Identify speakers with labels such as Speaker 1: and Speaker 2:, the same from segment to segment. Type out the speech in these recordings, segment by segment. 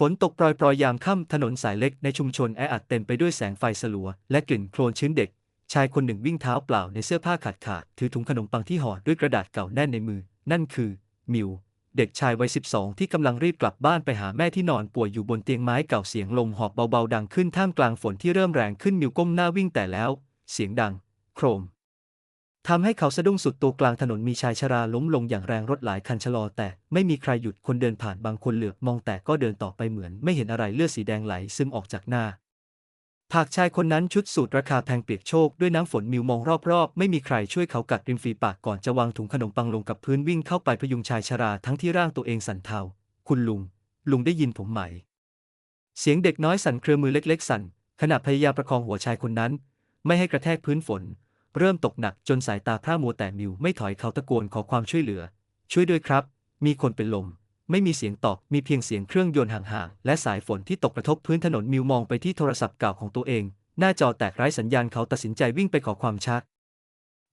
Speaker 1: ฝนตกโปรยๆ ยามค่ำถนนสายเล็กในชุมชนแออัดเต็มไปด้วยแสงไฟสลัว และกลิ่นโคลนชื้นเด็ก ชายคนหนึ่งวิ่งเท้าเปล่าในเสื้อผ้าขาดขาดๆถือถุงขนมปังที่ห่อด้วยกระดาษเก่าแน่นในมือ นั่นคือ มิว เด็กชายวัย 12 ที่กำลังรีบกลับบ้านไปหาแม่ที่นอนป่วยอยู่บนเตียงไม้เก่าเสียงลมหอบเบาๆ ดังขึ้นท่ามกลางฝนที่เริ่มแรงขึ้นมิวก้มหน้าวิ่งแต่แล้ว เสียงดัง โครม ทำให้เขาสะดุ้งสุดตัวกลางถนนมีชายชราล้มลงอย่างแรงรถหลายคันชะลอ แต่ไม่มีใครหยุดคนเดินผ่านบางคนเหลือบมองแต่ก็เดินต่อไปเหมือน ไม่เห็นอะไรเลือดสีแดงไหลซึมออกจากหน้าผากชายคนนั้นชุดสูตรราคาแพงเปียกโชกด้วยน้ำฝนมิวมองรอบๆ ไม่มีใครช่วยเขากัดริมฝีปากก่อนจะวางถุงขนมปังลงกับพื้นวิ่งเข้าไปพยุงชายชราทั้งที่ร่างตัวเองสั่นเทา คุณลุง ลุงได้ยินผมไหม เสียงเด็กน้อยสั่นเครือมือเล็ก ๆ สั่นขณะพยายามประคองหัวชายคนนั้น ไม่ให้กระแทกพื้นฝน เริ่มตกหนักจนสายตาพร่ามัวแต่มิวไม่ถอยเขาตะโกนขอความช่วยเหลือ ช่วยด้วยครับ มีคนเป็นลม ไม่มีเสียงตอบมีเพียงเสียงเครื่องยนต์ห่างๆ และสายฝนที่ตกกระทบพื้นถนนมิวมองไปที่โทรศัพท์เก่าของตัวเอง หน้าจอแตกไร้สัญญาณเขาตัดสินใจวิ่งไปขอความชัก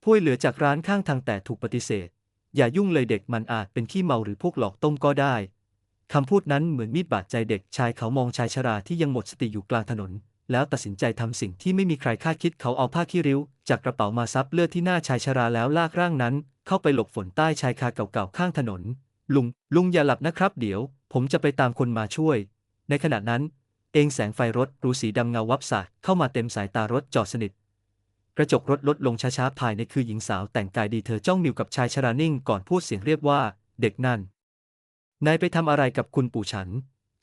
Speaker 1: พวยเหลือจากร้านข้างทางแต่ถูกปฏิเสธ อย่ายุ่งเลยเด็กมันอาจเป็นขี้เมาหรือพวกหลอกต้มก็ได้คำพูดนั้นเหมือนมีดบาดใจเด็กชายเขามองชายชราที่ยังหมดสติอยู่กลางถนน แล้วตัดสินใจทำสิ่งที่ไม่มีใครคาดคิดเขาเอาผ้าขี้ริ้ว จากกระเป๋ามาซับเลือดที่หน้าชายชราแล้วลากร่างนั้น เข้าไปหลบฝนใต้ชายคาเก่าๆข้างถนน ลุง ลุงอย่าหลับนะครับ เดี๋ยว ผมจะไปตามคนมาช่วย ในขณะนั้น เองแสงไฟรถหรูสีดำเงาวับสาดเข้ามาเต็มสายตารถจอดสนิท กระจกรถลดลงช้าๆภายในคือหญิงสาวแต่งกายดีเธอจ้องมิวกับชายชรานิ่งก่อนพูดเสียงเรียบว่า เด็กนั่นนายไปทำอะไรกับคุณปู่ฉัน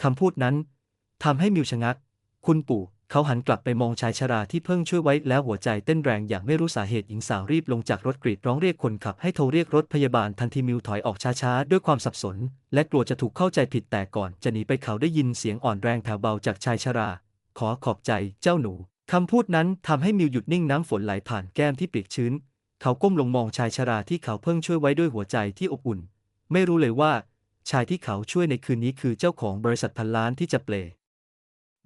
Speaker 1: คำพูดนั้นทำให้มิวชะงัก คุณปู่ เขาหันกลับไปมองชายชราที่เพิ่งช่วยไว้แล้วหัวใจเต้นแรงอย่างไม่รู้สาเหตุหญิงสาวรีบลงจากรถกรีดร้องเรียกคนขับให้โทรเรียกรถพยาบาลทันทีมิวถอยออกช้าๆ ด้วยความสับสน และกลัวจะถูกเข้าใจผิดแต่ก่อนจะหนีไปเขาได้ยินเสียงอ่อนแรงแผ่วเบาจากชายชรา ขอขอบใจเจ้าหนูคำพูดนั้นทำให้มิวหยุดนิ่งน้ำฝนไหลผ่านแก้มที่เปียกชื้น เขาก้มลงมองชายชราที่เขาเพิ่งช่วยไว้ด้วยหัวใจที่อบอุ่น ไม่รู้เลยว่า ชายที่เขาช่วยในคืนนี้คือเจ้าของบริษัทพันล้านที่จะเปล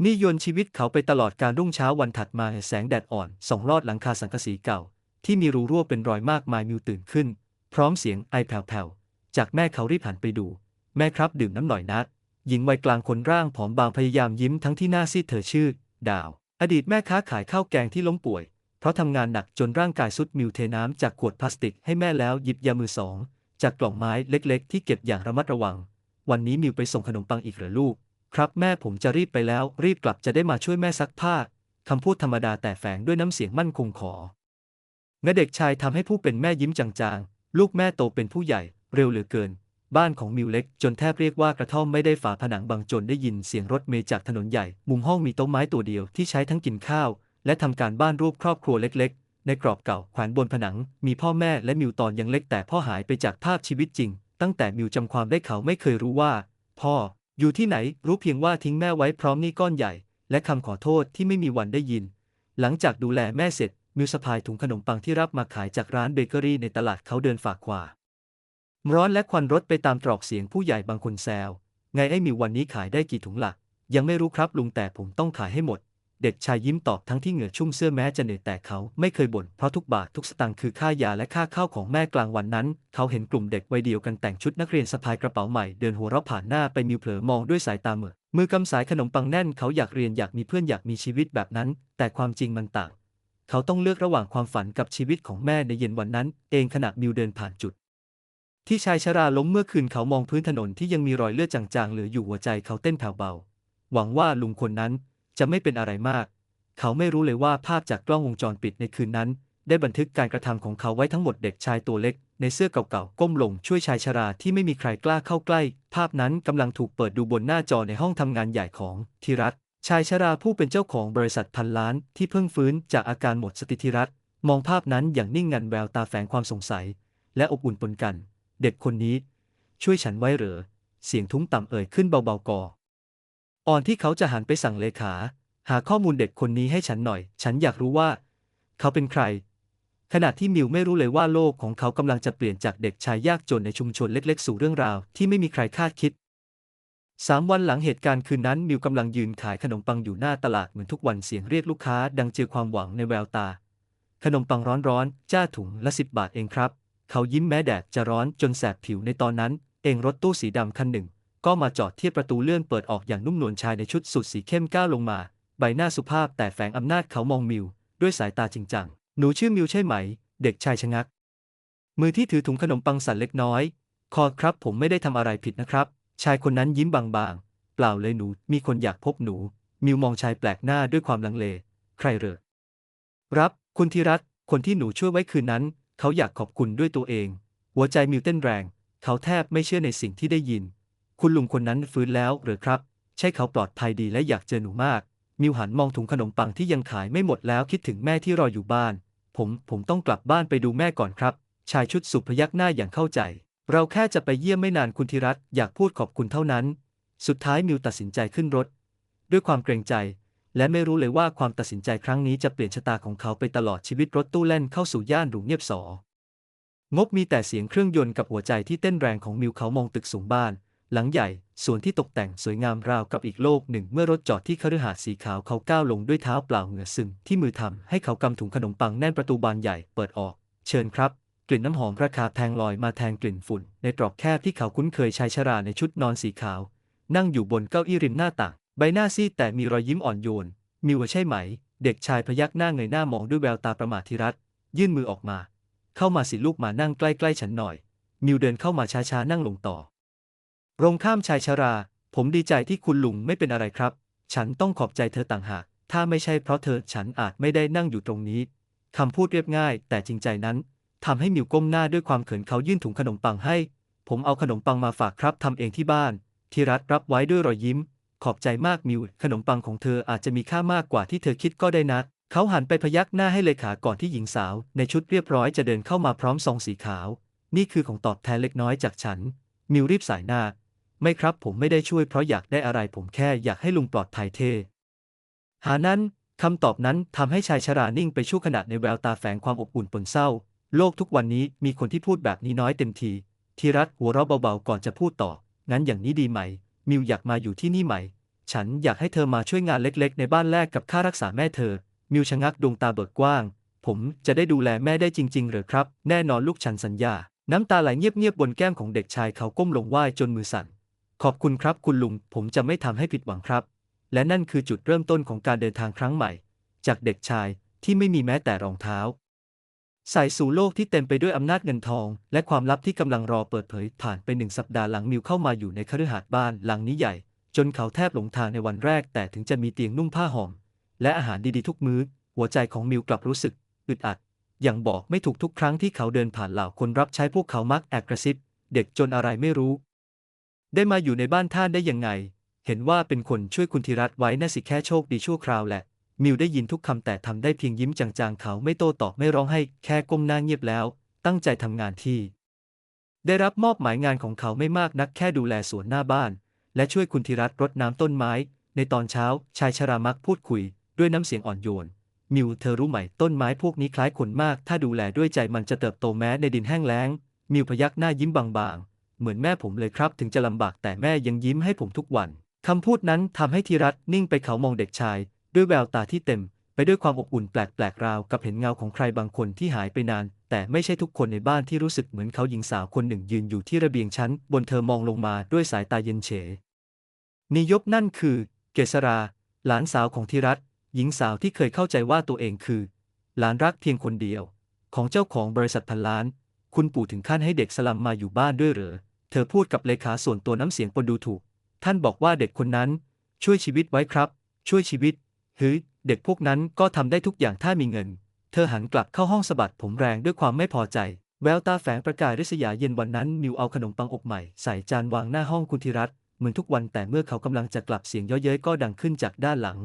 Speaker 1: นี่ยนชีวิตเขาไปตลอดการรุ่งเช้าวันถัดมาแสงแดดอ่อนส่องลอดหลังคาสังกะสีเก่า ที่มีรูรั่วเป็นรอยมากมายมิวตื่นขึ้น พร้อมเสียงไอแผ่วๆ จากแม่เขารีบหันไปดู แม่ครับดื่มน้ำหน่อยนะหญิงวัยกลางคนร่างผอมบางพยายามยิ้มทั้งที่หน้าซีดเธอชื่อ ดาว อดีตแม่ค้าขายข้าวแกงที่ล้มป่วย เพราะทำงานหนักจนร่างกายสุดมิวเทน้ำจากขวดพลาสติกให้แม่แล้วหยิบยามือสอง จากกล่องไม้เล็ก ๆ ที่เก็บอย่างระมัดระวัง วันนี้มิวไปส่งขนมปังอีกเหรือลูก ครับแม่ผมจะรีบไปแล้ว รีบกลับจะได้มาช่วยแม่ซักผ้าคำพูดธรรมดาแต่แฝงด้วยน้ำเสียงมั่นคงขอเงเด็กชายทำให้ผู้เป็นแม่ยิ้มจางๆ ลูกแม่โตเป็นผู้ใหญ่ เร็วเหลือเกิน บ้านของมิวเล็ก จนแทบเรียกว่ากระท่อมไม่ได้ฝาผนังบางจนได้ยินเสียงรถเมล์จากถนนใหญ่ มุมห้องมีโต๊ะไม้ตัวเดียวที่ใช้ทั้งกินข้าว และทำการบ้านรูปครอบครัวเล็กๆ ในกรอบเก่าแขวนบนผนัง มีพ่อแม่และมิวตอนยังเล็กแต่พ่อหายไปจากภาพชีวิตจริง ตั้งแต่มิวจำความได้เขาไม่เคยรู้ว่า พ่อ อยู่ที่ไหนรู้เพียงว่าทิ้งแม่ไว้พร้อมหนี้ก้อนใหญ่ และคำขอโทษที่ไม่มีวันได้ยิน หลังจากดูแลแม่เสร็จ มิวสะพายถุงขนมปังที่รับมาขายจากร้านเบเกอรี่ในตลาดเขาเดินฝากขวาร้อนและควันรถไปตามตรอกเสียงผู้ใหญ่บางคนแซวไงไอ้มิววันนี้ขายได้กี่ถุงหลัก ยังไม่รู้ครับลุงแต่ผมต้องขายให้หมด เด็กชายยิ้มตอบทั้งที่เหงื่อชุ่มเสื้อแม้จะเหนื่อยแต่เขาไม่เคยบ่นเพราะทุกบาททุกสตางค์คือค่ายาและค่าข้าวของแม่กลางวันนั้น เขาเห็นกลุ่มเด็กวัยเดียวกันแต่งชุดนักเรียนสะพายกระเป๋าใหม่เดินหัวเราะผ่านหน้าไปมิวเผลอมองด้วยสายตาเหมื่อมือกำสายขนมปังแน่นเขาอยากเรียนอยากมีเพื่อนอยากมีชีวิตแบบนั้น แต่ความจริงมันต่าง เขาต้องเลือกระหว่างความฝันกับชีวิตของแม่ในเย็นวันนั้น เองขณะมิวเดินผ่านจุด ที่ชายชราล้มเมื่อคืนเขามองพื้นถนนที่ยังมีรอยเลือดจางๆเหลืออยู่หัวใจเขาเต้นแผ่วเบา หวังว่าลุงคนนั้น จะไม่เป็นอะไรมาก เขาไม่รู้เลยว่าภาพจากกล้องวงจรปิดในคืนนั้น ได้บันทึกการกระทำของเขาไว้ทั้งหมดเด็กชายตัวเล็ก ในเสื้อเก่าๆก้มลงช่วยชายชราที่ไม่มีใครกล้าเข้าใกล้ ภาพนั้นกำลังถูกเปิดดูบนหน้าจอในห้องทำงานใหญ่ของธีรัตชายชราผู้เป็นเจ้าของบริษัทพันล้านที่เพิ่งฟื้นจากอาการหมดสติธีรัตมองภาพนั้นอย่างนิ่งงันแววตาแฝงความสงสัย และอบอุ่นปนกัน เด็กคนนี้ ช่วยฉันไว้เหรอเสียงทุ้มต่ำเอ่ยขึ้นเบาๆก่อ อ่อนที่เขาจะหันไปสั่งเลขา หาข้อมูลเด็กคนนี้ให้ฉันหน่อย ฉันอยากรู้ว่า เขาเป็นใคร ขณะที่มิวไม่รู้เลยว่าโลกของเขากำลังจะเปลี่ยนจากเด็กชายยากจนในชุมชนเล็กๆ สู่เรื่องราวที่ไม่มีใครคาดคิดสามวันหลังเหตุการณ์คืนนั้นมิวกำลังยืนขายขนมปังอยู่หน้าตลาดเหมือนทุกวันเสียงเรียกลูกค้า ดังเจือความหวังในแววตา ขนมปังร้อนๆจ้าถุงละสิบบาทเองครับ เขายิ้มแม้แดดจะร้อนจนแสบผิวในตอนนั้น เองรถตู้สีดำคันหนึ่ง ก็มาจอดที่ประตูเลื่อนเปิดออกอย่างนุ่มนวลชายในชุดสูทสีเข้มก้าวลงมา ใบหน้าสุภาพแต่แฝงอำนาจเขามองมิว ด้วยสายตาจริงจัง หนูชื่อมิวใช่ไหม เด็กชายชะงัก มือที่ถือถุงขนมปังสั่นเล็กน้อย คอครับผมไม่ได้ทำอะไรผิดนะครับ ชายคนนั้นยิ้มบางๆ เปล่าเลยหนู มีคนอยากพบหนู มิวมองชายแปลกหน้าด้วยความลังเล ใครเหรอรับ คุณธีรัตคนที่หนูช่วยไว้คืนนั้น เขาอยากขอบคุณด้วยตัวเอง หัวใจมิวเต้นแรง เขาแทบไม่เชื่อในสิ่งที่ได้ยิน คุณลุงคนนั้นฟื้นแล้วหรือครับ ใช่เขาปลอดภัยดีและอยากเจอหนูมาก มิวหันมองถุงขนมปังที่ยังขายไม่หมดแล้วคิดถึงแม่ที่รออยู่บ้าน ผมผมต้องกลับบ้านไปดูแม่ก่อนครับ ชายชุดสุพยักหน้าอย่างเข้าใจ เราแค่จะไปเยี่ยมไม่นานคุณธีรัตอยากพูดขอบคุณเท่านั้น สุดท้ายมิวตัดสินใจขึ้นรถ ด้วยความเกรงใจ และไม่รู้เลยว่าความตัดสินใจครั้งนี้จะเปลี่ยนชะตาของเขาไปตลอดชีวิตรถตู้แล่นเข้าสู่ย่านหรูเงียบสองบมีแต่เสียงเครื่องยนต์กับหัวใจที่เต้นแรงของมิวเขามองตึกสูงบ้าน หลังใหญ่ส่วนที่ตกแต่งสวยงามราวกับอีกโลกหนึ่ง เมื่อรถจอดที่คฤหาสน์สีขาวเขาก้าวลงด้วยเท้าเปล่าเหงื่อซึมที่มือทำให้เขากำถุงขนมปังแน่นประตูบานใหญ่เปิดออก เชิญครับ กลิ่นน้ำหอมราคาแพงลอยมาแทนกลิ่นฝุ่น ในตรอกแคบที่เขาคุ้นเคยชายชราในชุดนอนสีขาว นั่งอยู่บนเก้าอี้ริมหน้าต่าง ใบหน้าซีดแต่มีรอยยิ้มอ่อนโยน มิวใช่ไหม เด็กชายพยักหน้าเงยหน้ามองด้วยแววตาประมาททีรัตยื่นมือออกมา เข้ามาสิลูกมานั่งใกล้ๆฉันหน่อย มิวเดินเข้ามาช้าๆนั่งลงต่อ รงข้ามชายชรา ผมดีใจที่คุณลุงไม่เป็นอะไรครับ ฉันต้องขอบใจเธอต่างหาก ถ้าไม่ใช่เพราะเธอฉันอาจไม่ได้นั่งอยู่ตรงนี้ คำพูดเรียบง่าย แต่จริงใจนั้นทำให้มิวก้มหน้าด้วยความเขินเขายื่นถุงขนมปังให้ ผมเอาขนมปังมาฝากครับทำเองที่บ้าน ทีรัตรับไว้ด้วยรอยยิ้ม ขอบใจมากมิว ขนมปังของเธออาจจะมีค่ามากกว่าที่เธอคิดก็ได้นะ เขาหันไปพยักหน้าให้เลขาก่อนที่หญิงสาว ในชุดเรียบร้อยจะเดินเข้ามาพร้อมซองสีขาว นี่คือของตอบแทนเล็กน้อยจากฉัน มิวรีบสายหน้า ไม่ครับผมไม่ได้ช่วยเพราะอยากได้อะไรผมแค่อยากให้ลุงปลอดภัยเท หานั้นคำตอบนั้นทำให้ชายชรานิ่งไปชั่วขณะในแววตาแฝงความอบอุ่นปนเศร้า โลกทุกวันนี้มีคนที่พูดแบบนี้น้อยเต็มทีทีรัตหัวเราะเบาๆก่อนจะพูดต่อ งั้นอย่างนี้ดีไหม มิวอยากมาอยู่ที่นี่ไหม ฉันอยากให้เธอมาช่วยงานเล็กๆ ในบ้านแลกกับค่ารักษาแม่เธอ มิวชะงักดวงตาเบิกกว้าง ผมจะได้ดูแลแม่ได้จริง ๆ หรือครับ แน่นอนลูกฉันสัญญา น้ำตาไหลเงียบๆบนแก้มของเด็กชายเขาก้มลงไหว้จนมือสั่น ขอบคุณครับคุณลุง ผมจะไม่ทำให้ผิดหวังครับ และนั่นคือจุดเริ่มต้นของการเดินทางครั้งใหม่ จากเด็กชายที่ไม่มีแม้แต่รองเท้าใส่สู่โลกที่เต็มไปด้วยอำนาจเงินทอง และความลับที่กำลังรอเปิดเผยผ่านไปหนึ่งสัปดาห์หลังมิวเข้ามาอยู่ในคฤหาสน์บ้านหลังนี้ใหญ่ จนเขาแทบหลงทางในวันแรก แต่ถึงจะมีเตียงนุ่มผ้าห่มและอาหารดีๆทุกมื้อ หัวใจของมิวกลับรู้สึกอึดอัด อย่างบอกไม่ถูกทุกครั้งที่เขาเดินผ่านเหล่าคนรับใช้พวกเขามักแอบกระซิบ เด็กจนอะไรไม่รู้ ได้มาอยู่ในบ้านท่านได้ยังไง เห็นว่าเป็นคนช่วยคุณธีรัตไว้น่าสิแค่โชคดีชั่วคราวแหละ มิวได้ยินทุกคำแต่ทำได้เพียงยิ้มจางๆ เขาไม่โต้ตอบไม่ร้องให้แค่ก้มหน้าเงียบแล้ว ตั้งใจทำงานที่ ได้รับมอบหมายงานของเขาไม่มากนักแค่ดูแลสวนหน้าบ้าน และช่วยคุณธีรัตรดน้ำต้นไม้ ในตอนเช้าชายชรามักพูดคุย ด้วยน้ำเสียงอ่อนโยนมิวเธอรู้ไหมต้นไม้พวกนี้คล้ายคนมาก ถ้าดูแลด้วยใจมันจะเติบโตแม้ในดินแห้งแล้ง มิวพยักหน้ายิ้มบางๆ เหมือนแม่ผมเลยครับ ถึงจะลำบากแต่แม่ยังยิ้มให้ผมทุกวันคำพูดนั้นทำให้ธีรัตน์นิ่งไปเขามองเด็กชาย ด้วยแววตาที่เต็ม ไปด้วยความอบอุ่นแปลกๆราวกับเห็นเงาของใครบางคนที่หายไปนาน แต่ไม่ใช่ทุกคนในบ้านที่รู้สึกเหมือนเขาหญิงสาวคนหนึ่งยืนอยู่ที่ระเบียงชั้น บนเธอมองลงมาด้วยสายตาเย็นเฉยนิยบนั่นคือ เกษรา หลานสาวของธีรัตน์หญิงสาวที่เคยเข้าใจว่าตัวเองคือ หลานรักเพียงคนเดียว ของเจ้าของบริษัทพันล้าน คุณปู่ถึงขั้นให้เด็กสลัมมาอยู่บ้านด้วยเหรอ เธอพูดกับเลขาส่วนตัวน้ำเสียงปนดูถูก ท่านบอกว่าเด็กคนนั้น ช่วยชีวิตไว้ครับ ช่วยชีวิตเฮ้ยเด็กพวกนั้นก็ทำได้ทุกอย่างถ้ามีเงิน เธอหันกลับเข้าห้องสะบัดผมแรงด้วยความไม่พอใจ แววตาแฝงประกายริษยาเย็นวันนั้นมิวเอาขนมปังอบใหม่ใส่จานวางหน้าห้องคุณธีรัตน์เหมือนทุกวันแต่เมื่อเขากำลังจะกลับเสียงเย่อเย้ยก็ดังขึ้นจากด้านหลัง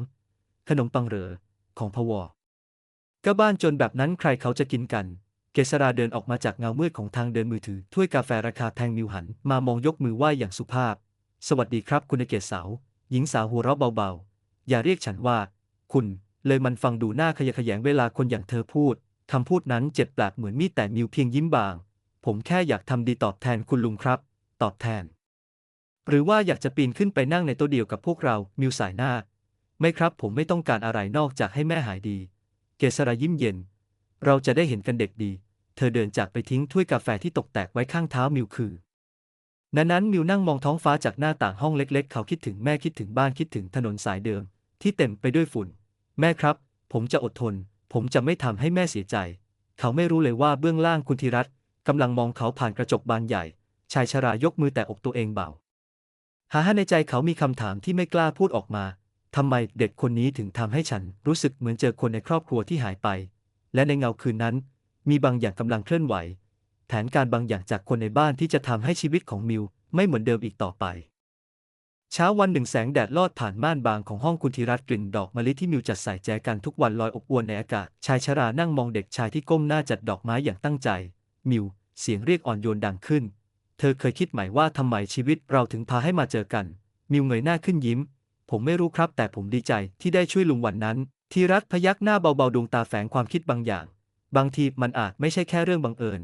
Speaker 1: ขนมปังเหรอของพวอก็บ้านจนแบบนั้นใครเขาจะกินกัน เกษราเดินออกมาจากเงามืดของทางเดินมือถือ ถ้วยกาแฟราคาแพงมิวหัน มามองยกมือไหว้อย่างสุภาพ สวัสดีครับคุณเกศสาว หญิงสาวหัวเราะเบาๆ อย่าเรียกฉันว่า คุณ เลยมันฟังดูหน้าขยะแขยงเวลาคนอย่างเธอพูด คำพูดนั้นเจ็บแปลกเหมือนมีดแต่มิวเพียงยิ้มบาง ผมแค่อยากทำดีตอบแทนคุณลุงครับ ตอบแทน หรือว่าอยากจะปีนขึ้นไปนั่งในโต๊ะเดียวกับพวกเรา มิวสายหน้า ไม่ครับผมไม่ต้องการอะไรนอกจากให้แม่หายดี เกษรายิ้มเย็น เราจะได้เห็นกันเด็กดี เธอเดินจากไปทิ้งถ้วยกาแฟที่ตกแตกไว้ข้างเท้ามิวคือนั้นมิวนั่งมองท้องฟ้าจากหน้าต่างห้องเล็ก ๆ เขาคิดถึงแม่คิดถึงบ้านคิดถึงถนนสายเดิม ที่เต็มไปด้วยฝุ่น แม่ครับ ผมจะอดทน ผมจะไม่ทำให้แม่เสียใจ เขาไม่รู้เลยว่าเบื้องล่างคุณธีรัตน์กำลังมองเขาผ่านกระจกบานใหญ่ ชายชรายกมือแต่อกตัวเองเบาหาในใจเขามีคำถามที่ไม่กล้าพูดออกมาทำไมเด็กคนนี้ถึงทำให้ฉันรู้สึกเหมือนเจอคนในครอบครัวที่หายไป และในเงาคืนนั้น มีบางอย่างกำลังเคลื่อนไหว แผนการบางอย่างจากคนในบ้านที่จะทำให้ชีวิตของมิวไม่เหมือนเดิมอีกต่อไป เช้าวันหนึ่งแสงแดดลอดผ่านม่านบางของห้องคุณธีรัตน์กลิ่นดอกมะลิที่มิวจัดใส่แจกันทุกวันลอยอบอวนในอากาศ ชายชรานั่งมองเด็กชายที่ก้มหน้าจัดดอกไม้อย่างตั้งใจ มิว เสียงเรียกอ่อนโยนดังขึ้น เธอเคยคิดไหมว่าทำไมชีวิตเราถึงพาให้มาเจอกัน มิวเงยหน้าขึ้นยิ้ม ผมไม่รู้ครับแต่ผมดีใจที่ได้ช่วยลุงวันนั้น ธีรัตพยักหน้าเบาๆดวงตาแฝงความคิดบางอย่าง บางทีมันอาจไม่ใช่แค่เรื่องบังเอิญ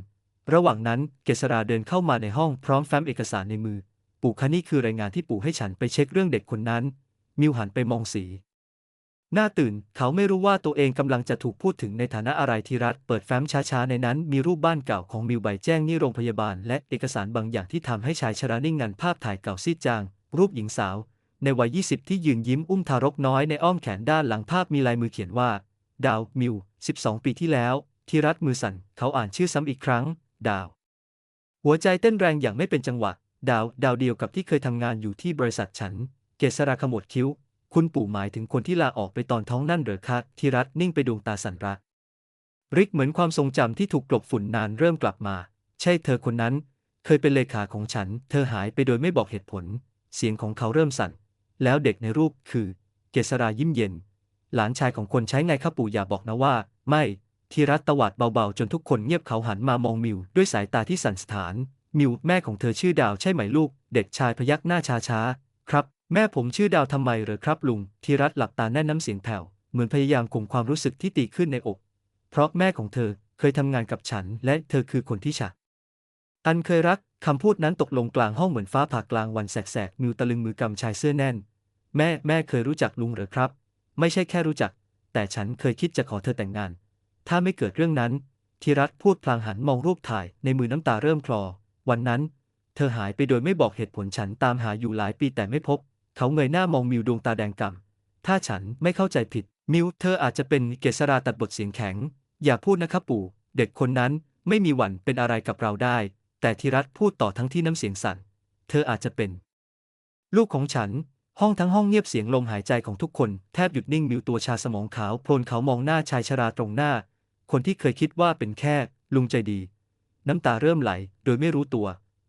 Speaker 1: ระหว่างนั้นเกษราเดินเข้ามาในห้องพร้อมแฟ้มเอกสารในมือ ปู่คะนี่คือรายงานที่ปู่ให้ฉันไปเช็คเรื่องเด็กคนนั้น มิวหันไปมองสี หน้าตื่นเขาไม่รู้ว่าตัวเองกำลังจะถูกพูดถึงในฐานะอะไรทีรัตเปิดแฟ้มช้าๆในนั้น มีรูปบ้านเก่าของมิวใบแจ้งนี่โรงพยาบาล และเอกสารบางอย่างที่ทำให้ชายชรานิ่งงันภาพถ่ายเก่าซีดจาง รูปหญิงสาว ในวัย 20 ที่ยืนยิ้มอุ้มทารกน้อยในอ้อมแขนด้านหลังภาพมีลายมือเขียนว่า ดาว มิว 12 ปีที่แล้ว ทีรัตมือสั่น เขาอ่านชื่อซ้ำอีกครั้ง ดาว หัวใจเต้นแรงอย่างไม่เป็นจังหวะ ดาว ดาวเดียวกับที่เคยทำงานอยู่ที่บริษัทฉัน เกษราขมวดคิ้ว คุณปู่หมายถึงคนที่ลาออกไปตอนท้องนั่นเหรอคะทีรัตนิ่งไปดวงตาสั่นระริกเหมือนความทรงจำที่ถูกกลบฝุ่นนานเริ่มกลับมา ใช่เธอคนนั้น เคยเป็นเลขาของฉัน เธอหายไปโดยไม่บอกเหตุผล เสียงของเขาเริ่มสั่น แล้วเด็กในรูปคือ เกษรายิ้มเย็น หลานชายของคนใช้ไงครับปู่อย่าบอกนะว่า ไม่ทีรัตตวาดเบาๆ จนทุกคนเงียบเขาหันมามองมิวด้วยสายตาที่สั่นสะท้าน มิวแม่ของเธอชื่อดาวใช่ไหมลูก เด็กชายพยักหน้าช้าๆ ครับ แม่ผมชื่อดาวทำไมเหรอครับลุงทีรัตหลับตาแน่นน้ำเสียงแผ่วเหมือนพยายามข่มความรู้สึกที่ตีขึ้นในอก เพราะแม่ของเธอเคยทำงานกับฉันและเธอคือคนที่ฉัน อันเคยรักคำพูดนั้นตกลงกลางห้องเหมือนฟ้าผ่ากลางวันแสกๆมิวตะลึงมือกำชายเสื้อแน่น แม่แม่เคยรู้จักลุงเหรอครับ ไม่ใช่แค่รู้จัก แต่ฉันเคยคิดจะขอเธอแต่งงาน ถ้าไม่เกิดเรื่องนั้นธีรัตพูดพลางหันมองรูปถ่ายในมือน้ำตาเริ่มคลอ วันนั้น เธอหายไปโดยไม่บอกเหตุผลฉันตามหาอยู่หลายปีแต่ไม่พบ เขาเงยหน้ามองมิวดวงตาแดงก่ำถ้าฉันไม่เข้าใจผิด มิวเธออาจจะเป็นเกษราตัดบทเสียงแข็ง อย่าพูดนะครับปู่ เด็กคนนั้นไม่มีวันเป็นอะไรกับเราได้ แต่ธีรัตพูดต่อทั้งที่น้ำเสียงสั่น เธออาจจะเป็น ลูกของฉัน ห้องทั้งห้องเงียบเสียงลมหายใจของทุกคนแทบหยุดนิ่งมิวตัวชาสมองขาวโพลนเขามองหน้าชายชราตรงหน้า คนที่เคยคิดว่าเป็นแค่ ลุงใจดี น้ำตาเริ่มไหล โดยไม่รู้ตัว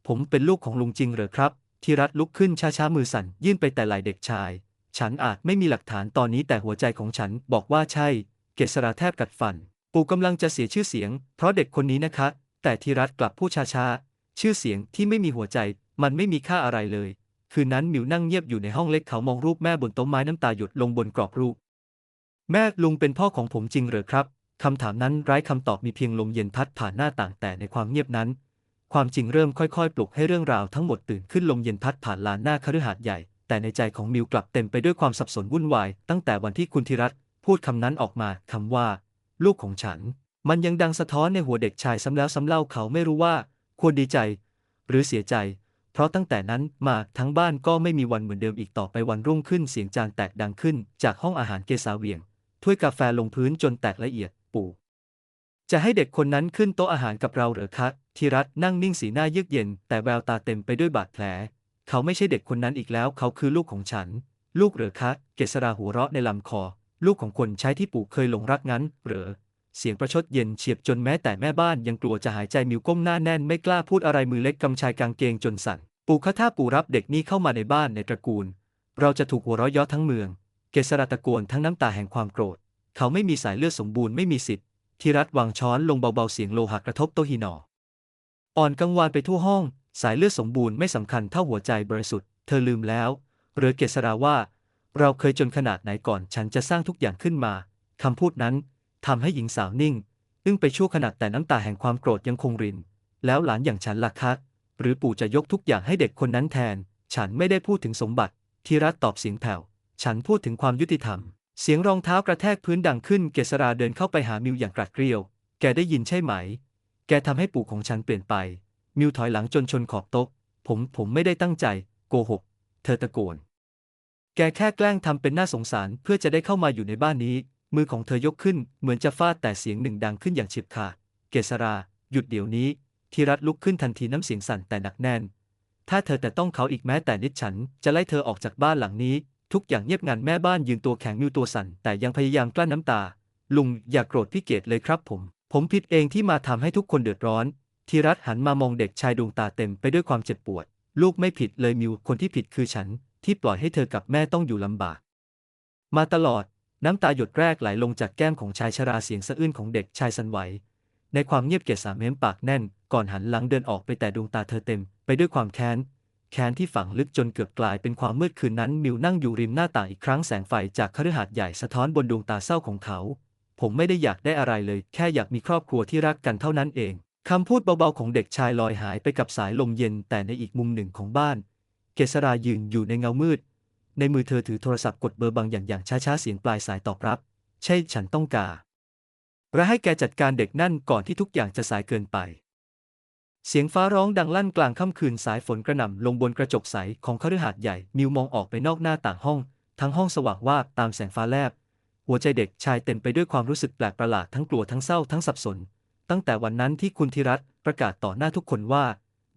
Speaker 1: ผมเป็นลูกของลุงจริงเหรอครับธีรัตลุกขึ้นช้าๆมือสั่น ยื่นไปแต่ไหลเด็กชาย ฉันอาจไม่มีหลักฐานตอนนี้แต่หัวใจของฉันบอกว่าใช่ เกษราแทบกัดฟัน ปู่กำลังจะเสียชื่อเสียง เพราะเด็กคนนี้นะคะ แต่ธีรัตกลับพูดช้าๆ ชื่อเสียงที่ไม่มีหัวใจ มันไม่มีค่าอะไรเลย คืนนั้นมิวนั่งเงียบอยู่ในห้องเล็กเขามองรูปแม่บนโต๊ะไม้น้ำตาหยดลงบนกรอบรูป แม่ลุงเป็นพ่อของผมจริงเหรอครับคำถามนั้นไร้คำตอบมีเพียงลมเย็นพัดผ่านหน้าต่างแต่ในความเงียบนั้น ความจริงเริ่มค่อยๆ ปลุกให้เรื่องราวทั้งหมดตื่นขึ้นลมเย็นพัดผ่านลานหน้าคฤหาสน์ใหญ่ แต่ในใจของมิวกลับเต็มไปด้วยความสับสนวุ่นวาย ตั้งแต่วันที่คุณธีรัตพูดคำนั้นออกมาคำว่า ลูกของฉัน มันยังดังสะท้อนในหัวเด็กชายซ้ำแล้วซ้ำเล่าเขาไม่รู้ว่า ควรดีใจ หรือเสียใจ เพราะตั้งแต่นั้นมาทั้งบ้านก็ไม่มีวันเหมือนเดิมอีกต่อไปวันรุ่งขึ้นเสียงจานแตกดังขึ้น จากห้องอาหารเกษาเวียง ถ้วยกาแฟลงพื้นจนแตกละเอียด ปู่ จะให้เด็กคนนั้นขึ้นโต๊ะอาหารกับเราเหรอคะธีรัตน์นั่งนิ่งสีหน้าเยือกเย็น แต่แววตาเต็มไปด้วยบาดแผล เขาไม่ใช่เด็กคนนั้นอีกแล้ว เขาคือลูกของฉัน ลูกเหรอคะ เกษราหัวเราะในลำคอ ลูกของคนใช้ที่ปู่เคยหลงรักงั้นเหรอ เสียงประชดเย็นเฉียบจนแม้แต่แม่บ้านยังกลัวจะหายใจมิวก้มหน้าแน่นไม่กล้าพูดอะไรมือเล็กกำชายกางเกงจนสั่น ปู่คะถ้าปู่รับเด็กนี้เข้ามาในบ้านในตระกูล เราจะถูกหัวเราะเยาะทั้งเมือง เกษราตะโกนทั้งน้ำตาแห่งความโกรธ เขาไม่มีสายเลือดสมบูรณ์ไม่มีสิทธิ์ธีรัตวางช้อนลงเบาๆเสียงโลหะกระทบโต๊ะหินออ่อนกังวานไปทั่วห้อง สายเลือดสมบูรณ์ไม่สำคัญเท่าหัวใจบริสุทธิ์ เธอลืมแล้วหรือเกษราว่า เราเคยจนขนาดไหนก่อน ฉันจะสร้างทุกอย่างขึ้นมาคำพูดนั้น ทำให้หญิงสาวนิ่ง อึ้งไปชั่วขณะแต่น้ำตาแห่งความโกรธยังคงริน แล้วหลานอย่างฉันล่ะคะหรือปู่จะยกทุกอย่างให้เด็กคนนั้นแทน ฉันไม่ได้พูดถึงสมบัติธีรัตตอบเสียงแผ่ว ฉันพูดถึงความยุติธรรม เสียงรองเท้ากระแทกพื้นดังขึ้น เกษราเดินเข้าไปหามิวอย่างกรัดเกรียว แกได้ยินใช่ไหม แกทำให้ปู่ของฉันเปลี่ยนไป มิวถอยหลังจนชนขอบโต๊ะ ผมผมไม่ได้ตั้งใจ โกหก เธอตะโกน แกแค่แกล้งทำเป็นน่าสงสารเพื่อจะได้เข้ามาอยู่ในบ้านนี้ มือของเธอยกขึ้นเหมือนจะฟาดแต่เสียงหนึ่งดังขึ้นอย่างฉิบขาด เกษรา หยุดเดี๋ยวนี้ ธีรัตลุกขึ้นทันทีน้ำเสียงสั่นแต่หนักแน่น ถ้าเธอแต่ต้องเขาอีกแม้แต่นิดฉัน จะไล่เธอออกจากบ้านหลังนี้ ทุกอย่างเงียบงันแม่บ้านยืนตัวแข็งมิวตัวสั่นแต่ยังพยายามกลั้นน้ำตา ลุงอย่ากโกรธพี่เกดเลยครับผม ผมผิดเองที่มาทำให้ทุกคนเดือดร้อน ธีรัตหันมามองเด็กชายดวงตาเต็มไปด้วยความเจ็บปวด ลูกไม่ผิดเลยมิวคนที่ผิดคือฉัน ที่ปล่อยให้เธอกับแม่ต้องอยู่ลำบาก มาตลอด น้ำตาหยดแรกไหลลงจากแก้มของชายชราเสียงสะอื้นของเด็กชายสันไหว ในความเงียบเกศสามเม้มปากแน่น ก่อนหันหลังเดินออกไปแต่ดวงตาเธอเต็ม ไปด้วยความแค้น แค้นที่ฝังลึกจนเกือบกลายเป็นความมืดคืนนั้นมิวนั่งอยู่ริมหน้าต่างอีกครั้งแสงไฟจากคฤหาสน์ใหญ่สะท้อนบนดวงตาเศร้าของเขา ผมไม่ได้อยากได้อะไรเลย แค่อยากมีครอบครัวที่รักกันเท่านั้นเองคำพูดเบาๆของเด็กชายลอยหายไปกับสายลมเย็นแต่ในอีกมุมหนึ่งของบ้าน เกษรายืนอยู่ในเงามืด ในมือเธอถือโทรศัพท์กดเบอร์บางอย่างอย่างช้าๆเสียงปลายสายตอบรับ ใช่ฉันต้องการและให้แกจัดการเด็กนั่นก่อนที่ทุกอย่างจะสายเกินไป เสียงฟ้าร้องดังลั่นกลางค่ำคืนสายฝนกระหน่ำลงบนกระจกใสของคฤหาสน์ใหญ่ มิวมองออกไปนอกหน้าต่างห้อง ทั้งห้องสว่างวาบตามแสงฟ้าแลบ หัวใจเด็กชายเต็มไปด้วยความรู้สึกแปลกประหลาดทั้งกลัวทั้งเศร้าทั้งสับสน ตั้งแต่วันนั้นที่คุณธีรัตน์ประกาศต่อหน้าทุกคนว่า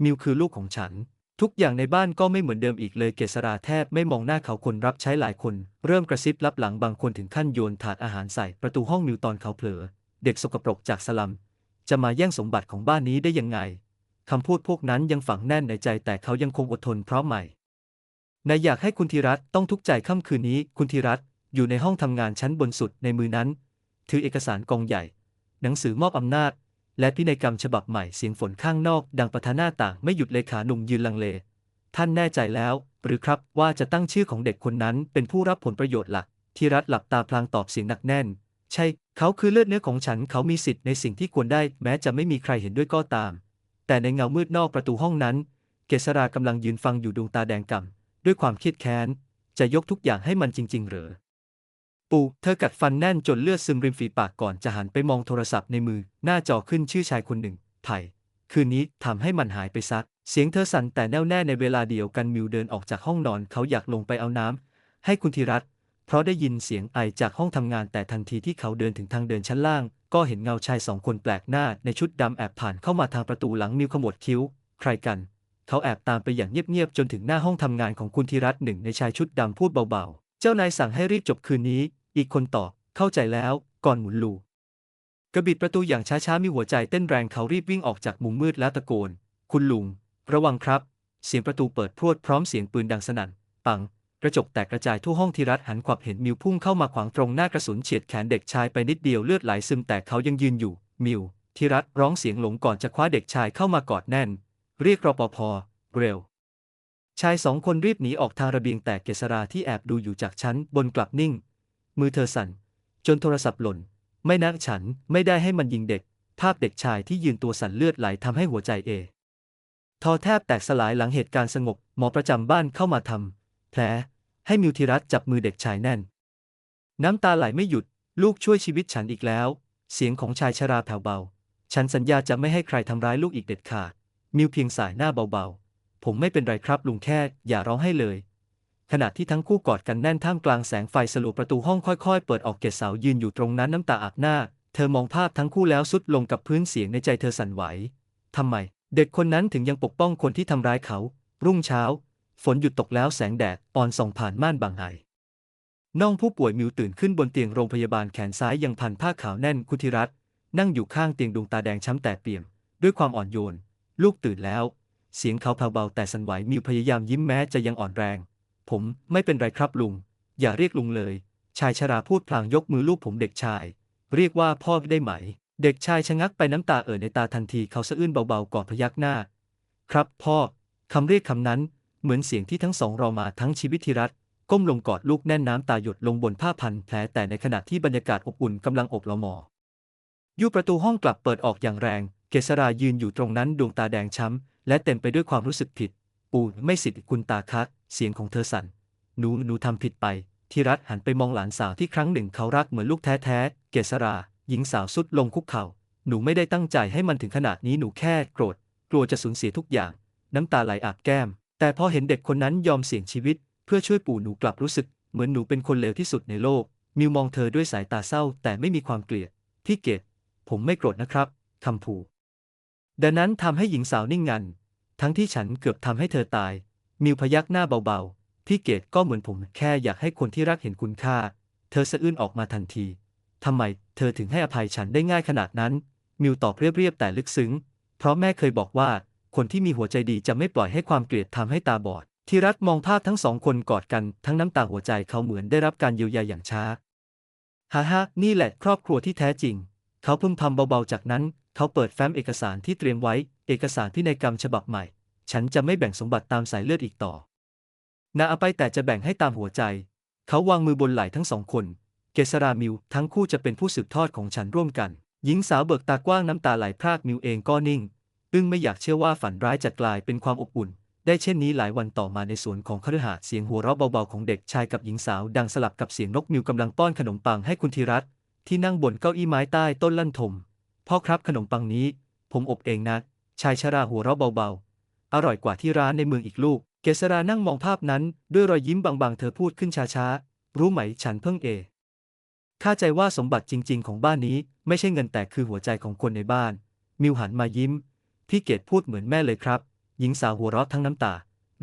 Speaker 1: มิวคือลูกของฉัน ทุกอย่างในบ้านก็ไม่เหมือนเดิมอีกเลยเกษราแทบไม่มองหน้าเขาคนรับใช้หลายคน เริ่มกระซิบลับหลังบางคนถึงขั้นโยนถาดอาหารใส่ประตูห้องมิวตอนเขาเผลอ เด็กสกปรกจากสลัม จะมาแย่งสมบัติของบ้านนี้ได้ยังไงคำพูดพวกนั้นยังฝังแน่นในใจแต่เขายังคงอดทนเพราะใหม่นายอยากให้คุณธีรัตต้องทุกข์ใจค่ำคืนนี้ คุณธีรัตอยู่ในห้องทำงานชั้นบนสุดในมือนั้น ถือเอกสารกองใหญ่ หนังสือมอบอำนาจ และพินัยกรรมฉบับใหม่เสียงฝนข้างนอก ดังประทานาต่างไม่หยุดเลขาหนุ่มยืนลังเล ท่านแน่ใจแล้ว หรือครับว่าจะตั้งชื่อของเด็กคนนั้นเป็นผู้รับผลประโยชน์หลักธีรัตน์หลับตาพลางตอบเสียงหนักแน่น ใช่ เขาคือเลือดเนื้อของฉันเขามีสิทธิ์ในสิ่งที่ควรได้ แม้จะไม่มีใครเห็นด้วยก็ตาม แต่ในเงามืดนอกประตูห้องนั้น เกษรากำลังยืนฟังอยู่ดวงตาแดงก่ำด้วยความเครียดแค้น จะยกทุกอย่างให้มันจริง ๆ เหรอ ปู่เธอกัดฟันแน่นจนเลือดซึมริมฝีปากก่อนจะหันไปมองโทรศัพท์ในมือ หน้าจอขึ้นชื่อชายคนหนึ่งไผ่คืนนี้ทำให้มันหายไปซัก เสียงเธอสั่นแต่แน่วแน่ในเวลาเดียวกันมิวเดินออกจากห้องนอนเขาอยากลงไปเอาน้ำให้คุณธีรัตเพราะได้ยินเสียงไอจากห้องทำงานแต่ทันทีที่เขาเดินถึงทางเดินชั้นล่าง ก็เห็นเงาชายสองคนแปลกหน้าในชุดดำแอบผ่านเข้ามาทางประตูหลังมิวขมวดคิ้ว ใครกัน เขาแอบตามไปอย่างเงียบๆจนถึงหน้าห้องทำงานของคุณธีรัตหนึ่งในชายชุดดำพูดเบาๆ เจ้านายสั่งให้รีบจบคืนนี้ อีกคนตอบ เข้าใจแล้ว ก่อนหมุนลูกระบิดประตูอย่างช้าๆ มีหัวใจเต้นแรงเขารีบวิ่งออกจากมุมมืดแล้วตะโกน คุณลุง ระวังครับ เสียงประตูเปิดพรวดพร้อมเสียงปืนดังสนั่น ปัง กระจกแตกกระจายทั่วห้องธีรัตหันขวับเห็นมิวพุ่งเข้ามาขวางตรงหน้ากระสุนเฉียดแขนเด็กชายไปนิดเดียวเลือดไหลซึมแต่เขายังยืนอยู่ มิวธีรัตร้องเสียงหลงก่อนจะคว้าเด็กชายเข้ามากอดแน่น เรียกรปภ เร็ว ชายสองคนรีบหนีออกทางระเบียงแต่เกษราที่แอบดูอยู่จากชั้นบนกลับนิ่ง มือเธอสั่น จนโทรศัพท์หล่น ไม่นักฉันไม่ได้ให้มันยิงเด็ก ภาพเด็กชายที่ยืนตัวสั่นเลือดไหลทำให้หัวใจเอ ทอแทบแตกสลายหลังเหตุการณ์สงบ หมอประจำบ้านเข้ามาทำแผลให้มิวทิรัตจับมือเด็กชายแน่น น้ำตาไหลไม่หยุด ลูกช่วยชีวิตฉันอีกแล้ว เสียงของชายชราแผ่วเบา ฉันสัญญาจะไม่ให้ใครทำร้ายลูกอีกเด็ดขาด มิวเพียงสายหน้าเบาๆ ผมไม่เป็นไรครับลุงแค่อย่าร้องให้เลย ขณะที่ทั้งคู่กอดกันแน่นท่ามกลางแสงไฟสลัวประตูห้องค่อยๆ เปิดออกเกศสาวยืนอยู่ตรงนั้นน้ำตาอาบหน้า เธอมองภาพทั้งคู่แล้วสุดลงกับพื้นเสียงในใจเธอสั่นไหวทำไม เด็กคนนั้นถึงยังปกป้องคนที่ทำร้ายเขา รุ่งเช้า ฝนหยุดตกแล้วแสงแดดอ่อนส่องผ่านม่านบางไหน้องผู้ป่วยมิวตื่นขึ้นบนเตียงโรงพยาบาลแขนซ้ายยังพันผ้าขาวแน่นคุธิรัตนั่งอยู่ข้างเตียงดวงตาแดงช้ำแตกเปี่ยม ด้วยความอ่อนโยน ลูกตื่นแล้ว เสียงเขาเบาแต่สั่นไหวมิวพยายามยิ้มแม้จะยังอ่อนแรง ผมไม่เป็นไรครับลุง อย่าเรียกลุงเลย ชายชราพูดพลางยกมือลูบผมเด็กชาย เรียกว่าพ่อได้ไหม เด็กชายชะงักไปน้ำตาเอ่อในตาทันทีเขาสะอื้นเบาๆก่อนพยักหน้า ครับพ่อคำเรียกคำนั้นเหมือนเสียงที่ทั้งสองรอมาทั้งชีวิตทีรัตก้มลงกอดลูกแน่นน้ำตาหยดลงบนผ้าพันแผลแต่ในขณะที่บรรยากาศอบอุ่นกำลังอบละหมอยูประตูห้องกลับเปิดออกอย่างแรง เกษรายืนอยู่ตรงนั้นดวงตาแดงช้ำ และเต็มไปด้วยความรู้สึกผิด ปู่ไม่สิทธิ์คุณตาคัก เสียงของเธอสั่น หนูหนูทำผิดไป ทีรัตหันไปมองหลานสาวที่ครั้งหนึ่งเขารักเหมือนลูกแท้ๆ เกษรา หญิงสาวสุดลงคุกเข่า หนูไม่ได้ตั้งใจให้มันถึงขนาดนี้หนูแค่โกรธ กลัวจะสูญเสียทุกอย่าง น้ำตาไหลอาบแก้ม แต่พอเห็นเด็กคนนั้นยอมเสี่ยงชีวิต เพื่อช่วยปู่หนูกลับรู้สึก เหมือนหนูเป็นคนเลวที่สุดในโลก มิวมองเธอด้วยสายตาเศร้า แต่ไม่มีความเกลียดพี่เกดผมไม่โกรธนะครับคำผูดังนั้นทำให้หญิงสาวนิ่งงัน ทั้งที่ฉันเกือบทำให้เธอตาย มิวพยักหน้าเบาๆ พี่เกดก็เหมือนผมแค่อยากให้คนที่รักเห็นคุณค่า เธอสะอื้นออกมาทันที ทำไมเธอถึงให้อภัยฉันได้ง่ายขนาดนั้น มิวตอบเรียบๆแต่ลึกซึ้ง เพราะแม่เคยบอกว่า คนที่มีหัวใจดีจะไม่ปล่อยให้ความเกลียดทำให้ตาบอด ที่รัฐมองภาพทั้งสองคนกอดกันทั้งน้ำตาหัวใจเขาเหมือนได้รับการเยียวยาอย่างช้า ฮ่าฮ่านี่แหละครอบครัวที่แท้จริง เขาพึมพำเบาๆจากนั้น เขาเปิดแฟ้มเอกสารที่เตรียมไว้ เอกสารพินัยกรรมฉบับใหม่ ฉันจะไม่แบ่งสมบัติตามสายเลือดอีกต่อ นาอาไปแต่จะแบ่งให้ตามหัวใจ เขาวางมือบนไหล่ทั้งสองคน เกษรามิวทั้งคู่จะเป็นผู้สืบทอดของฉันร่วมกัน หญิงสาวเบิกตากว้างน้ำตาไหลพรากมิวเองก็นิ่ง อึ้งไม่อยากเชื่อว่าฝันร้ายจะกลายเป็นความอบอุ่น ได้เช่นนี้หลายวันต่อมาในสวนของคฤหาสน์เสียงหัวเราะเบาๆของเด็กชายกับหญิงสาวดังสลับกับเสียงนกมิวกำลังป้อนขนมปังให้คุณธีรัตน์ที่นั่งบนเก้าอี้ไม้ใต้ต้นลั่นทมพ่อครับขนมปังนี้ ผมอบเองนะชายชราหัวเราะเบาๆ อร่อยกว่าที่ร้านในเมืองอีกลูก เกษรานั่งมองภาพนั้น ด้วยรอยยิ้มบางๆ เธอพูดขึ้นช้าๆ รู้ไหมฉันเพิ่งเอข้าใจว่าสมบัติจริง ๆ ของบ้านนี้ ไม่ใช่เงินแต่คือหัวใจของคนในบ้าน มิวหันมายิ้ม พี่เกดพูดเหมือนแม่เลยครับ หญิงสาวหัวเราะทั้งน้ำตา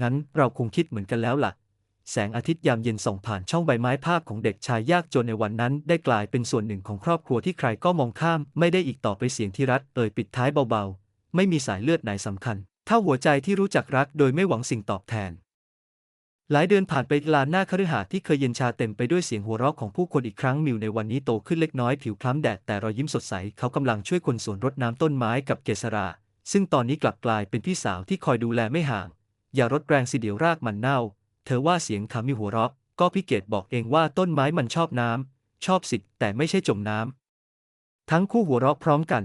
Speaker 1: งั้นเราคงคิดเหมือนกันแล้วล่ะ แสงอาทิตย์ยามเย็นส่องผ่านช่องใบไม้ภาพของเด็กชายยากจนในวันนั้น ได้กลายเป็นส่วนหนึ่งของครอบครัวที่ใครก็มองข้าม ไม่ได้อีกต่อไปเสียงที่รัฐเอ่ยปิดท้ายเบาๆ ไม่มีสายเลือดไหนสำคัญ เท่าหัวใจที่รู้จักรักโดยไม่หวังสิ่งตอบแทน หลายเดือนผ่านไปลานหน้าคฤหาสน์ที่เคยเย็นชาเต็มไปด้วยเสียงหัวเราะของผู้คนอีกครั้งมิวในวันนี้โตขึ้นเล็กน้อยผิวคล้ำแดดแต่รอยยิ้มสดใส เขากำลังช่วยคนสวนรดน้ำต้นไม้กับเกษรา ซึ่งตอนนี้กลับกลายเป็นพี่สาวที่คอยดูแลไม่ห่าง อย่ารดแรงสิเดี๋ยวรากมันเน่า เธอว่าเสียงคำมีหัวเราะ ก็พี่เกดบอกเองว่าต้นไม้มันชอบน้ำชอบสิทธิ์แต่ไม่ใช่จมน้ำทั้งคู่หัวเราะพร้อมกัน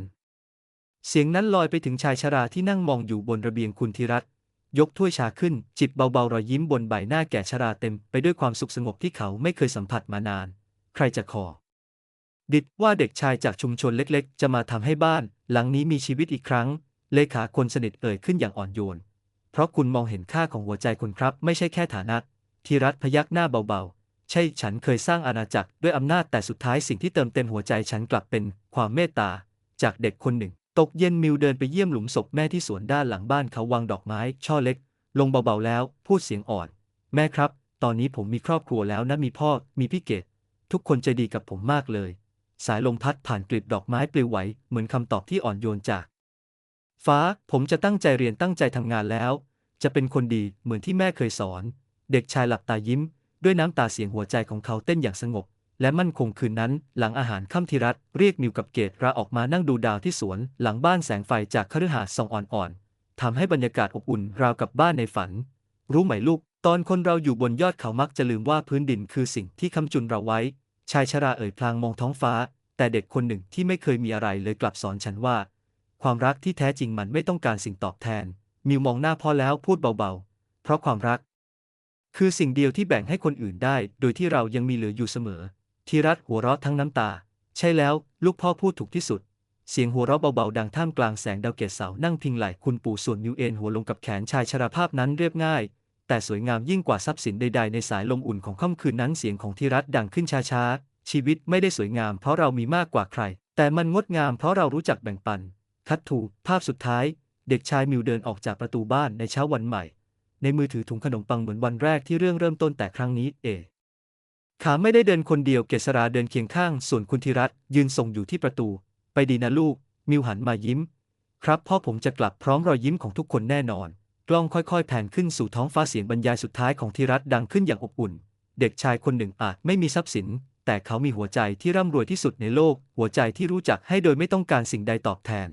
Speaker 1: เสียงนั้นลอยไปถึงชายชราที่นั่งมองอยู่บนระเบียงคุณธีรัตน์ยกถ้วยชาขึ้น จิบเบาๆรอยยิ้มบนใบหน้าแก่ชราเต็มไปด้วยความสุขสงบที่เขาไม่เคยสัมผัสมานาน ใครจะขอ ดิดว่าเด็กชายจากชุมชนเล็กๆ จะมาทำให้บ้าน หลังนี้มีชีวิตอีกครั้ง เลขาคนสนิทเอ่ยขึ้นอย่างอ่อนโยน เพราะคุณมองเห็นค่าของหัวใจคุณครับ ไม่ใช่แค่ฐานะธีรัตน์พยักหน้าเบาๆ ใช่ฉันเคยสร้างอาณาจักรด้วยอำนาจแต่สุดท้ายสิ่งที่เติมเต็มหัวใจฉันกลับเป็นความเมตตาจากเด็กคนหนึ่ง ตกเย็นมิวเดินไปเยี่ยมหลุมศพแม่ที่สวนด้านหลังบ้านเขาวางดอกไม้ ช่อเล็ก ลงเบาๆแล้ว พูดเสียงอ่อน แม่ครับ ตอนนี้ผมมีครอบครัวแล้วนะมีพ่อ มีพี่เกดทุกคนใจดีกับผมมากเลย สายลมพัดผ่านกลีบดอกไม้ปลิวไหว เหมือนคำตอบที่อ่อนโยนจาก ฟ้าผมจะตั้งใจเรียนตั้งใจทำงานแล้ว จะเป็นคนดีเหมือนที่แม่เคยสอน เด็กชายหลับตายิ้ม ด้วยน้ำตาเสียงหัวใจของเขาเต้นอย่างสงบ และมั่นคงคืนนั้น หลังอาหารค่ำทีรัตเรียกมิวกับเกตราออกมานั่งดูดาวที่สวน หลังบ้านแสงไฟจากคฤหาสน์ส่องอ่อนๆทำให้บรรยากาศอบอุ่นราวกับบ้านในฝัน รู้ไหมลูก ตอนคนเราอยู่บนยอดเขามักจะลืมว่าพื้นดินคือสิ่งที่ค้ำจุนเราไว้ ชายชราเอ่ยพลางมองท้องฟ้า แต่เด็กคนหนึ่งที่ไม่เคยมีอะไรเลยกลับสอนฉันว่า ความรักที่แท้จริงมันไม่ต้องการสิ่งตอบแทน มิวมองหน้าพ่อแล้วพูดเบาๆ เพราะความรัก คือสิ่งเดียวที่แบ่งให้คนอื่นได้ โดยที่เรายังมีเหลืออยู่เสมอ ทีรัตหัวเราะทั้งน้ำตา ใช่แล้ว ลูกพ่อพูดถูกที่สุด เสียงหัวเราะเบาๆ ดังท่ามกลางแสงดาวเกศเสานั่งพิงไหล่คุณปู่ส่วนมิวเอนหัวลงกับแขนชายชราภาพนั้นเรียบง่าย แต่สวยงามยิ่งกว่าทรัพย์สินใดๆ ในสายลมอุ่นของค่ำคืนนั้นเสียงของทีรัตดังขึ้นช้าๆ ชีวิตไม่ได้สวยงามเพราะเรามีมากกว่าใคร แต่มันงดงามเพราะเรารู้จักแบ่งปัน คัดถูกภาพสุดท้าย เด็กชายมิวเดินออกจากประตูบ้านในเช้าวันใหม่ ในมือถือถุงขนมปังเหมือนวันแรกที่เรื่องเริ่มต้นแต่ครั้งนี้เอ ขาไม่ได้เดินคนเดียวเกษราเดินเคียงข้าง ส่วนคุณธีรัตน์ยืนส่งอยู่ที่ประตู ไปดีนะลูก มิวหันมายิ้ม ครับพ่อผมจะกลับพร้อมรอยยิ้มของทุกคนแน่นอน กล้องค่อยๆ แผ่นขึ้นสู่ท้องฟ้าเสียงบรรยายสุดท้ายของธีรัตน์ดังขึ้นอย่างอบอุ่น เด็กชายคนหนึ่งอาจไม่มีทรัพย์สิน แต่เขามีหัวใจที่ร่ำรวยที่สุดในโลก หัวใจที่รู้จักให้โดยไม่ต้องการสิ่งใดตอบแทน